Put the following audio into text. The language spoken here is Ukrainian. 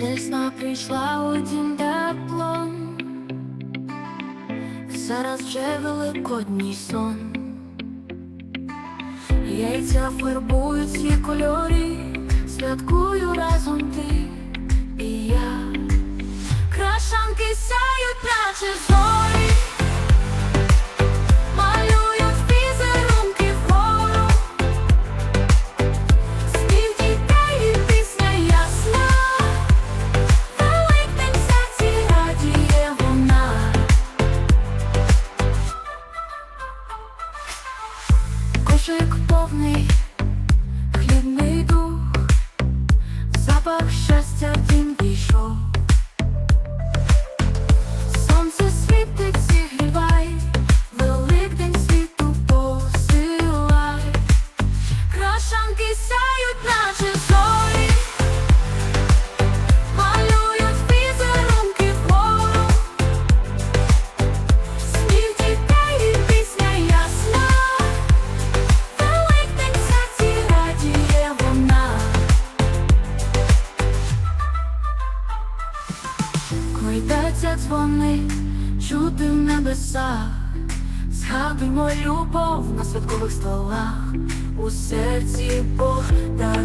Весна прийшла у дім зараз вже великодній сон. Яйця фарбують свій кольорі, святкую разом ти і я. Крашанки сяють, наче зорі, Кошик повний, Кройдеться дзвони, чути в небесах, згадуймо любов на святкових столах. У серці Бог дарує